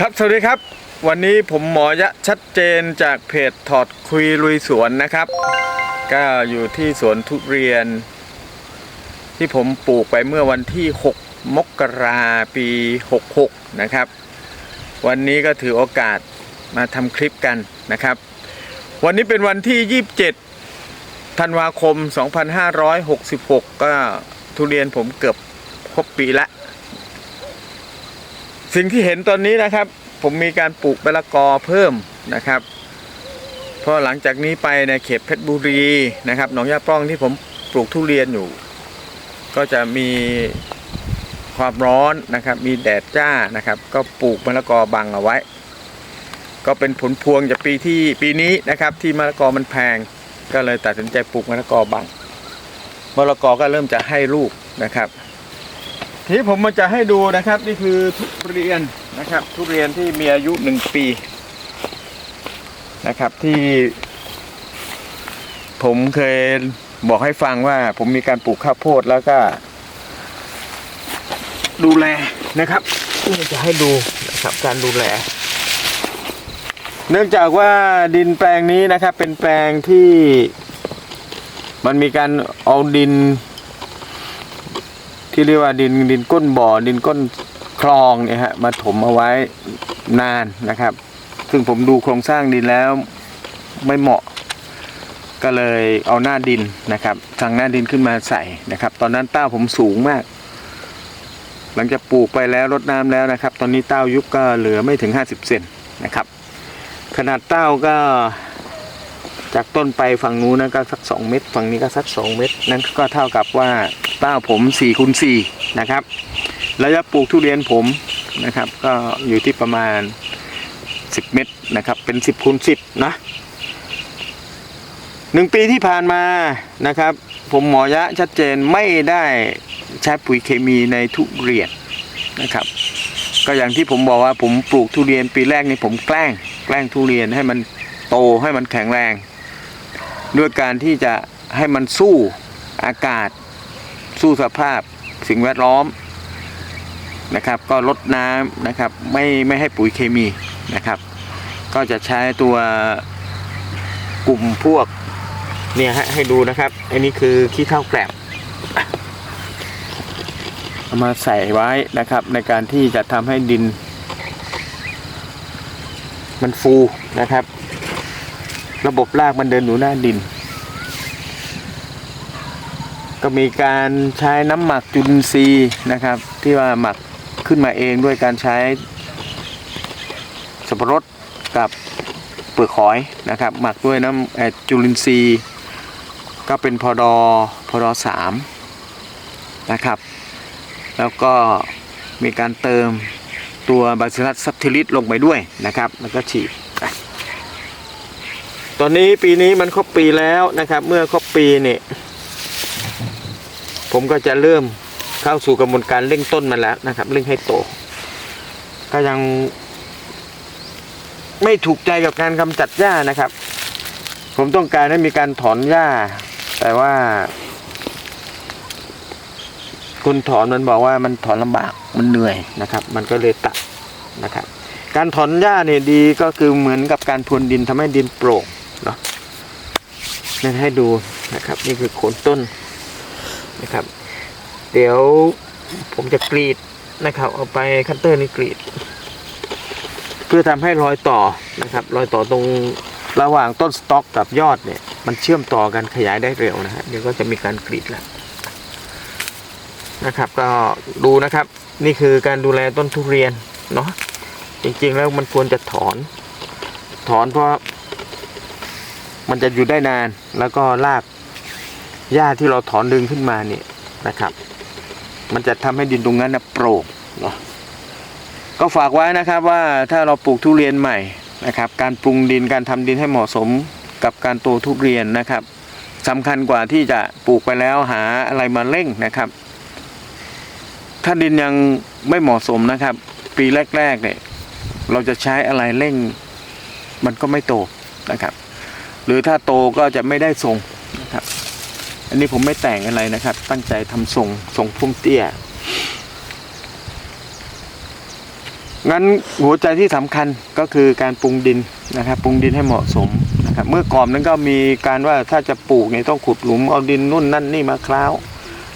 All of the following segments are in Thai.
ครับสวัสดีครับ วันนี้ผมหมอยะชัดเจนจากเพจถอดคุยลุยสวนนะครับ ก็อยู่ที่สวนทุเรียน ที่ผมปลูกไปเมื่อวันที่ 6 มกราปี 66 นะครับ วันนี้ก็ถือโอกาสมาทำคลิปกันนะครับ วันนี้เป็นวันที่ 27 ธันวาคม 2566 ก็ทุเรียนผมเกือบครบปีละ สิ่งที่เห็นตอนนี้นะครับ ผมมีการปลูกมะละกอเพิ่มนะครับเพราะหลังจากนี้ไปในเขตเพชรบุรีนะครับหนองยาปล้องที่ผมปลูกทุเรียนอยู่ ก็จะมีความร้อนนะครับ มีแดดจ้านะครับ ก็ปลูกมะละกอบังเอาไว้ ก็เป็นผลพวงจากปีที่ปีนี้นะครับ ที่มะละกอมันแพง ก็เลยตัดสินใจปลูกมะละกอบังมะละกอก็เริ่มจะให้ลูกนะครับ ทีนี้ผมมาจะให้ดูนะครับนี่คือทุเรียนนะครับ ทุเรียนที่มีอายุหนึ่งปีนะครับที่ผมเคยบอกให้ฟังว่าผมมีการปลูกข้าวโพดแล้วก็ ดูแลนะครับนี่จะให้ดูนะครับการดูแล เนื่องจากว่าดินแปลงนี้นะครับ เป็นแปลงที่มันมีการเอาดิน ที่เรียกว่าดินดินก้นบ่อ ดินก้นคลองเนี่ยฮะมาถมเอาไว้นานนะครับ ซึ่งผมดูโครงสร้างดินแล้วไม่เหมาะก็เลยเอาหน้าดินนะครับสั่งหน้าดินขึ้นมาใส่นะครับ ตอนนั้นเต้าผมสูงมาก หลังจากปลูกไปแล้วรดน้ำแล้วนะครับ ตอนนี้เต้ายุบก็เหลือไม่ถึง 50 เซนนะครับ ขนาดเต้าก็จากต้นไปฝั่งนู้นนะก็สัก 2 เมตร ฝั่งนี้ก็สัก 2 เมตร นั่นก็เท่ากับว่า เต้าผม4คูณ4นะครับระยะปลูกทุเรียนผมนะครับก็อยู่ที่ประมาณ 10 เมตรนะครับเป็น 10คูณ10นะหนึ่งปีที่ผ่านมานะครับ ผมหมอยะชัดเจนไม่ได้ใช้ปุ๋ยเคมีในทุเรียนนะครับ ก็อย่างที่ผมบอกว่าผมปลูกทุเรียนปีแรกนี่ผมแกล้ง แกล้งทุเรียนให้มันโตให้มันแข็งแรง ด้วยการที่จะให้มันสู้อากาศ สู้สภาพสิ่งแวดล้อมนะครับ ก็ลดน้ำนะครับ ไม่ไม่ให้ปุ๋ยเคมีนะครับ ก็จะใช้ตัวกลุ่มพวกเนี่ยฮะให้ดูนะครับ อันนี้คือขี้เถ้าแกลบเอามาใส่ไว้นะครับ ในการที่จะทำให้ดิน มันฟูนะครับ ระบบรากมันเดินอยู่หน้าดิน ก็มีการใช้น้ำหมักจุลินทรีย์นะครับ ที่ว่าหมักขึ้นมาเองด้วยการใช้สับปะรดกับเปลือกหอยนะครับ หมักด้วยน้ำจุลินทรีย์ ก็เป็นพอดอพอดอสามนะครับ แล้วก็มีการเติมตัวบาซิลัสซับทิลิสลงไปด้วยนะครับ แล้วก็ฉีดตอนนี้ปีนี้มันครบปีแล้วนะครับ เมื่อครบปีเนี่ย ผมก็จะเริ่มเข้าสู่กระบวนการเร่งต้นมันแล้วนะครับ เร่งให้โต ก็ยัง ไม่ถูกใจกับการกำจัดหญ้านะครับ ผมต้องการให้มีการถอนหญ้า แต่ว่าคนถอนมันบอกว่ามันถอนลำบากมันเหนื่อยนะครับ มันก็เลยตัดนะครับ การถอนหญ้าเนี่ยดีก็คือเหมือนกับการพรวนดินทำให้ดินโปร่งเนาะนี่ให้ดูนะครับ นี่คือโคนต้น นะครับ เดี๋ยวผมจะกรีดนะครับ เอาไปคัตเตอร์นี่กรีด เพื่อทำให้รอยต่อนะครับ รอยต่อตรงระหว่างต้นสต็อกกับยอดเนี่ย มันเชื่อมต่อกันขยายได้เร็วนะฮะเดี๋ยวก็จะมีการกรีดแล้วนะครับ ก็ดูนะครับ นี่คือการดูแลต้นทุเรียนเนาะจริงๆแล้วมันควรจะถอน ถอนเพราะมันจะอยู่ได้นานแล้วก็ราก หญ้าที่เราถอนดึงขึ้นมาเนี่ยนะครับ มันจะทำให้ดินตรงนั้นนะโปร่งเนาะก็ฝากไว้นะครับว่าถ้าเราปลูกทุเรียนใหม่นะครับ การปรุงดินการทำดินให้เหมาะสมกับการโตทุเรียนนะครับสำคัญกว่าที่จะปลูกไปแล้วหาอะไรมาเร่งนะครับ ถ้าดินยังไม่เหมาะสมนะครับ ปีแรกๆเนี่ยเราจะใช้อะไรเร่ง มันก็ไม่โตนะครับ หรือถ้าโตก็จะไม่ได้ทรงนะครับ อันนี้ผมไม่แต่งอะไรนะครับ ตั้งใจทำทรงทรงพุ่มเตี้ย งั้นหัวใจที่สำคัญก็คือการปรุงดินนะครับปรุงดินให้เหมาะสมนะครับเมื่อก่อนนั้นก็มีการว่าถ้าจะปลูกเนี่ยต้องขุดหลุมเอาดินนู่นนั่นนี่มาคล้าว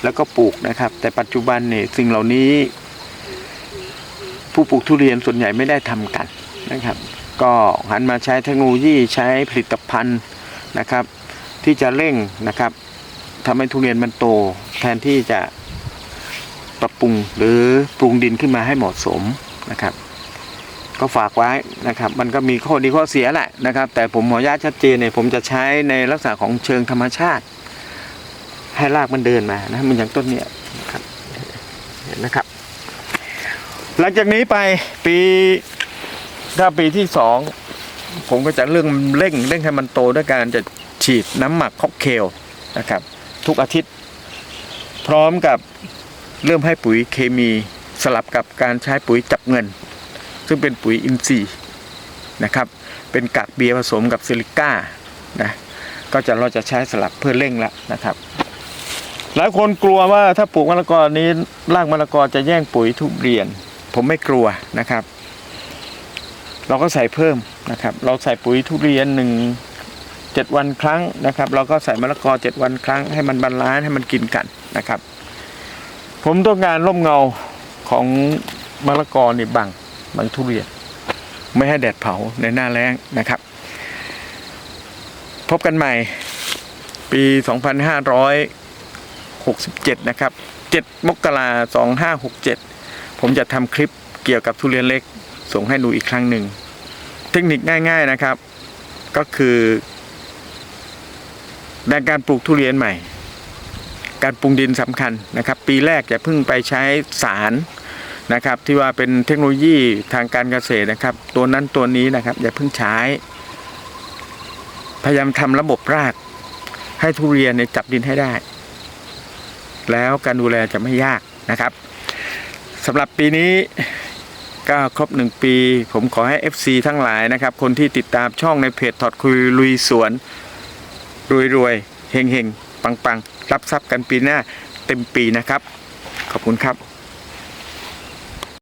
แล้วก็ปลูกนะครับ แต่ปัจจุบันเนี่ยสิ่งเหล่านี้ ผู้ปลูกทุเรียนส่วนใหญ่ไม่ได้ทำกันนะครับ ก็หันมาใช้เทคโนโลยีใช้ผลิตภัณฑ์นะครับ ที่จะเร่งนะครับ ทำให้ทุเรียนมันโต แทนที่จะปรับปรุงหรือปรุงดินขึ้นมาให้เหมาะสมนะครับ ก็ฝากไว้นะครับ มันก็มีข้อดีข้อเสียแหละนะครับ แต่ผมขออนุญาตชัดเจนเนี่ยผมจะใช้ในลักษณะของเชิงธรรมชาติ ให้รากมันเดินมานะมันอย่างต้นเนี้ยนะครับเห็นนะครับ หลังจากนี้ไปปีถ้าปีที่สองผมก็จะเรื่องเร่งเร่งให้มันโตด้วยการจะฉีดน้ำหมักค็อกเทลนะครับ ทุกอาทิตย์ พร้อมกับเริ่มให้ปุ๋ยเคมีสลับกับการใช้ปุ๋ยจับเงิน ซึ่งเป็นปุ๋ยอินทรีย์นะครับ เป็นกากเบียร์ผสมกับซิลิก้านะก็จะเราจะใช้สลับเพื่อเร่งล้วนะครับ หลายคนกลัวว่าถ้าปลูกมะละกอนี้รากมะละกอจะแย่งปุ๋ยทุเรียน ผมไม่กลัวนะครับ เราก็ใส่เพิ่มนะครับ เราใส่ปุ๋ยทุเรียนหนึ่ง เจ็ดวันครั้งนะครับ เราก็ใส่มะละกอเจ็ดวันครั้งให้มันบาลานซ์ให้มันกินกันนะครับ ผมต้องการร่มเงาของมะละกอนี่บังบังทุเรียน ไม่ให้แดดเผาในหน้าแล้งนะครับ พบกันใหม่ปี 2567 นะครับ 7 มกราคม2567 ผมจะทำคลิปเกี่ยวกับทุเรียนเล็กส่งให้ดูอีกครั้งหนึ่ง เทคนิคง่าย ๆนะครับ ก็คือ ในการปลูกทุเรียนใหม่ การปรุงดินสำคัญนะครับ ปีแรกอย่าเพิ่งไปใช้สารนะครับ ที่ว่าเป็นเทคโนโลยีทางการเกษตรนะครับ ตัวนั้นตัวนี้นะครับ อย่าเพิ่งใช้ พยายามทำระบบราก ให้ทุเรียนเนี่ยจับดินให้ได้ แล้วการดูแลจะไม่ยากนะครับสำหรับปีนี้ก็ครบหนึ่งปี ผมขอให้ FC ทั้งหลายนะครับ คนที่ติดตามช่องในเพจถอดคุยลุยสวน รวยรวยเฮงเฮงปังปังรับทรัพย์กันปีหน้าเต็มปีนะครับ ขอบคุณครับ